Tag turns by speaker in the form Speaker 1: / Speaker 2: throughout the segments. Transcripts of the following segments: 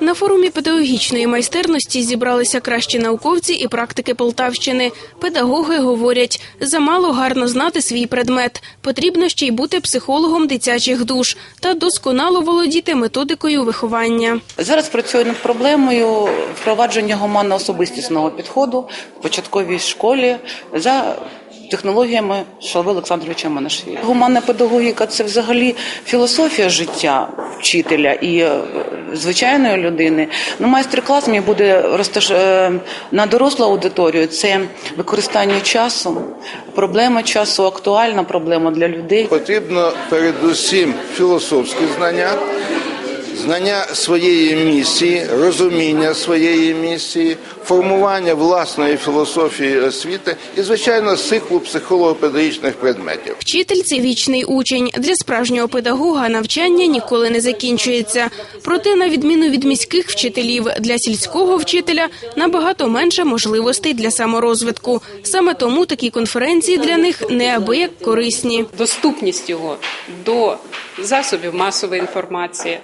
Speaker 1: На форумі педагогічної майстерності зібралися кращі науковці і практики Полтавщини. Педагоги говорять, замало гарно знати свій предмет. Потрібно ще й бути психологом дитячих душ та досконало володіти методикою виховання.
Speaker 2: Зараз працюю над проблемою впровадження гуманно-особистісного підходу в початковій школі за технологіями Шалви Олександровича Манашвілі. Гуманна педагогіка це взагалі філософія життя вчителя і е, звичайної людини. Ну, майстер-клас мій буде розташ... е, на дорослу аудиторію. Це використання часу, проблема часу, актуальна проблема для людей.
Speaker 3: Потрібно передусім філософські знання, знання своєї місії, розуміння своєї місії, формування власної філософії освіти і, звичайно, циклу психолого-педагогічних предметів.
Speaker 1: Вчитель це вічний учень. Для справжнього педагога навчання ніколи не закінчується. Проте, на відміну від міських вчителів, для сільського вчителя набагато менше можливостей для саморозвитку. Саме тому такі конференції для них неабияк корисні.
Speaker 4: доступність його до засобів масової інформації,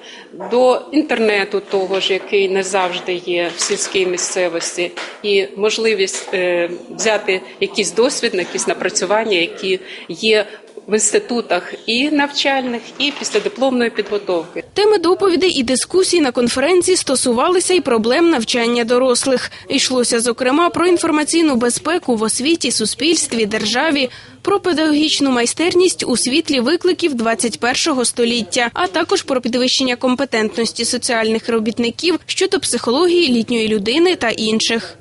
Speaker 4: до інтернету, того ж, який не завжди є в сільській місцевості, і можливість е, взяти якийсь досвід, якісь напрацювання, які є в інститутах і навчальних, і післядипломної підготовки.
Speaker 1: Теми доповідей і дискусій на конференції стосувалися й проблем навчання дорослих. Йшлося зокрема про інформаційну безпеку в освіті, суспільстві, державі, про педагогічну майстерність у світлі викликів 21-го століття, а також про підвищення компетентності соціальних робітників щодо психології літньої людини та інших.